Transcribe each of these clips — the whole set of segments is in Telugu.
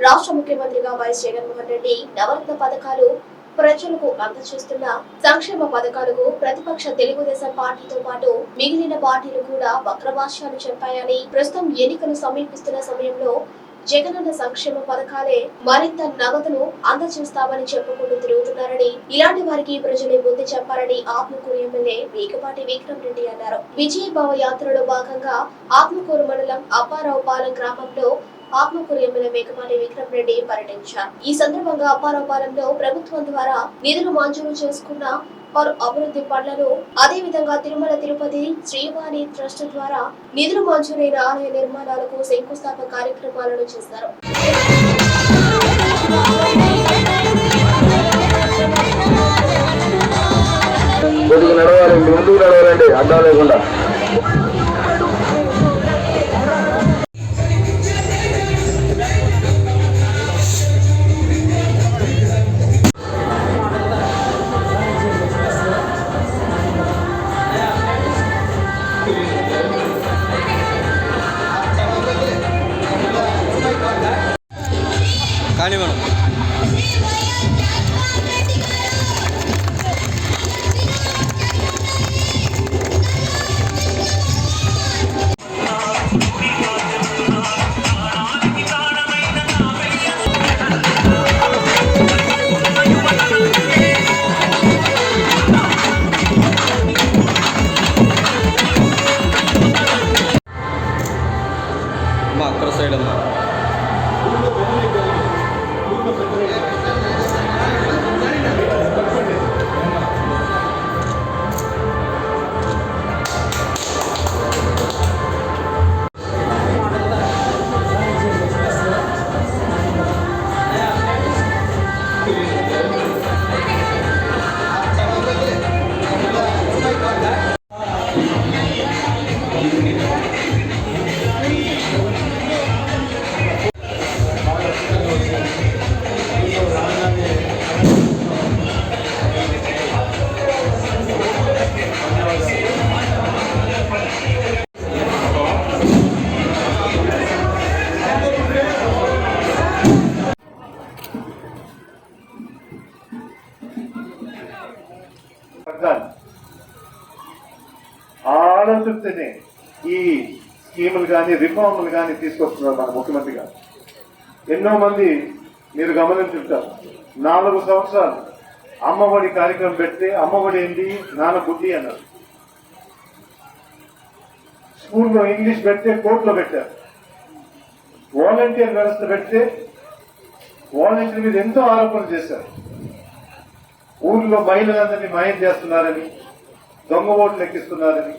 రాష్ట్ర ముఖ్యమంత్రిగా వైఎస్ జగన్మోహన్ రెడ్డి నవరత్న పథకాలు ప్రజలకు అందజేస్తున్న సంక్షేమ పథకాలకు ప్రతిపక్ష తెలుగుదేశం పార్టీతో పాటు మిగిలిన పార్టీలు కూడా వక్రభాష్యాలు చెప్పాయని ప్రస్తుతం ఎన్నికలు సమీపిస్తున్న సమయంలో జగనన్న సంక్షేమ పథకాలే మరింత నగదును అందజేస్తామని చెప్పుకుంటూ తిరుగుతున్నారని ఇలాంటి వారికి ప్రజలే బుద్ధి చెప్పాలని ఆత్మకూరు ఎమ్మెల్యే మేకపాటి విక్రమ్ రెడ్డి అన్నారు. విజయభావ యాత్రలో భాగంగా ఆత్మకూరు మండలం అప్పారావుపాలెం గ్రామంలో ఆత్మకూరు ఎమ్మెల్యే మేకపాటి విక్రమ్ రెడ్డి పర్యటించారు. ఈ సందర్భంగా అప్పారావుపాలెంలో ప్రభుత్వం ద్వారా నిధులు మంజూరు చేసుకున్న పలు అభివృద్ధి పనులను అదే విధంగా తిరుమల తిరుపతి శ్రీవాణి ట్రస్ట్ ద్వారా నిధులు మంజూరైన ఆలయ నిర్మాణాలకు శంకుస్థాపన కార్యక్రమాలను చేశారు. కొద్దిగా నడవాలండి ముందుకు నడవాలండి అడ్డా లేకుండా. ఆ ఈ స్కీములు కానీ రిఫార్ములు కానీ తీసుకొస్తున్నారు మన ముఖ్యమంత్రి గారు. ఎన్నో మంది మీరు గమనించుంటారు. నాలుగు సంవత్సరాలు అమ్మఒడి కార్యక్రమం పెడితే అమ్మఒడి ఏంటి నాన్న బుద్ధి అన్నారు. స్కూల్లో ఇంగ్లీష్ పెడితే కోర్టులో పెట్టారు. వాలంటీర్ వ్యవస్థ పెడితే వాలంటీర్ మీద ఎంతో ఆరోపణలు చేశారు. ఊర్లో మహిళలందరినీ మాయం చేస్తున్నారని దొంగ ఓట్లు లెక్కిస్తున్నారని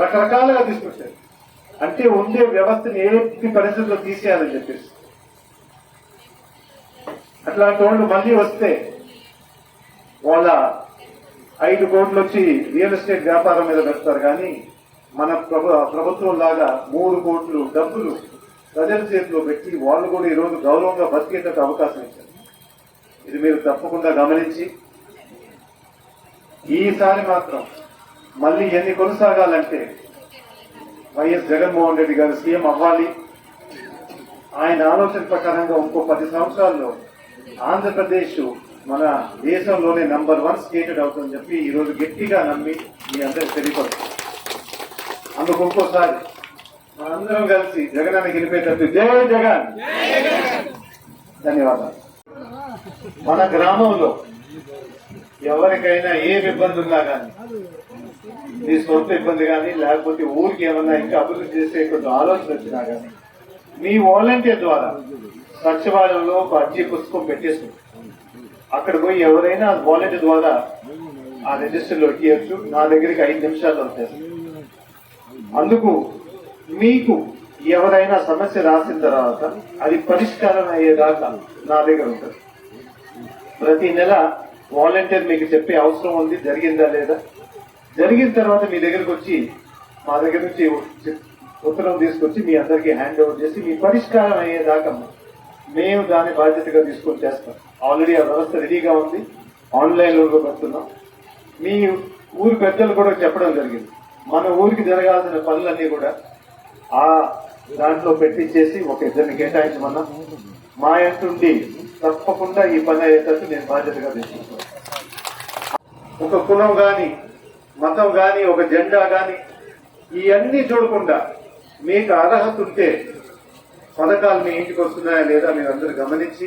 రకరకాలుగా తీసుకొచ్చారు. అంటే ఉండే వ్యవస్థని ఏ పరిస్థితుల్లో తీసేయాలని చెప్పేసి. అట్లాంటి వాళ్ళు మళ్ళీ వస్తే వాళ్ళ ఐదు కోట్లు వచ్చి రియల్ ఎస్టేట్ వ్యాపారం మీద పెడతారు. కానీ మన ప్రభు ప్రభుత్వం లాగా మూడు కోట్లు డబ్బులు ప్రజల చేతిలో పెట్టి వాళ్ళు కూడా ఈరోజు గౌరవంగా బతికేటట్టు అవకాశం ఇచ్చారు. ఇది మీరు తప్పకుండా గమనించి ఈసారి మాత్రం మళ్ళీ ఎన్ని కొనసాగాలంటే వైఎస్ జగన్మోహన్ రెడ్డి గారు సీఎం అవ్వాలి. ఆయన ఆలోచన ప్రకారంగా ఇంకో పది సంవత్సరాల్లో ఆంధ్రప్రదేశ్ మన దేశంలోనే నంబర్ వన్ స్టేటెడ్ అవుతుందని చెప్పి ఈరోజు గట్టిగా నమ్మి మీ అందరికి తెలియపడుతుంది అందుకు ఇంకోసారి మనందరం కలిసి జగనాన్ని గెలిపేటట్టు జయ జగన్! ధన్యవాదాలు. మన గ్రామంలో ఎవరికైనా ఏమి ఇబ్బంది ఉన్నా కానీ నీ సొంత ఇబ్బంది కానీ లేకపోతే ఊరికి ఏమన్నా ఇంకా అభివృద్ధి చేసే కొంచెం ఆలోచన వచ్చినా కానీ మీ వాలంటీర్ ద్వారా సచివాలయంలో ఒక అర్జీ పుస్తకం పెట్టేసి అక్కడ పోయి ఎవరైనా వాలంటీర్ ద్వారా ఆ రిజిస్టర్లో ఎక్కియచ్చు నా దగ్గరికి ఐదు నిమిషాల్లో వచ్చేస్తుంది అందుకు మీకు ఎవరైనా సమస్య రాసిన తర్వాత అది పరిష్కారం అయ్యేదాకా నా దగ్గర ఉంటుంది ప్రతి నెల వాలంటీర్ మీకు చెప్పే అవసరం ఉంది జరిగిందా లేదా? జరిగిన తర్వాత మీ దగ్గరకు వచ్చి మా దగ్గర నుంచి ఉత్తరం తీసుకొచ్చి మీ అందరికీ హ్యాండ్ ఓవర్ చేసి మీ పరిష్కారం అయ్యేదాకా మేము దాన్ని బాధ్యతగా తీసుకొని చేస్తాం. ఆల్రెడీ ఆ వ్యవస్థ రెడీగా ఉంది. ఆన్లైన్లో పెడుతున్నాం. మీ ఊరి పెద్దలు కూడా చెప్పడం జరిగింది. మన ఊరికి జరగాల్సిన పనులన్నీ కూడా ఆ దాంట్లో పెట్టించేసి ఒక ఇద్దరిని కేటాయించమన్నా. మా ఎంటుండి తప్పకుండా ఈ పని అయ్యేటట్టు నేను బాధ్యతగా తీసుకుంటాను. ఒక కులం కానీ మతం కానీ ఒక జెండా కానీ ఇవన్నీ చూడకుండా మీకు అర్హత ఉంటే పథకాలు మీ ఇంటికి వస్తున్నాయా లేదా మీరు అందరూ గమనించి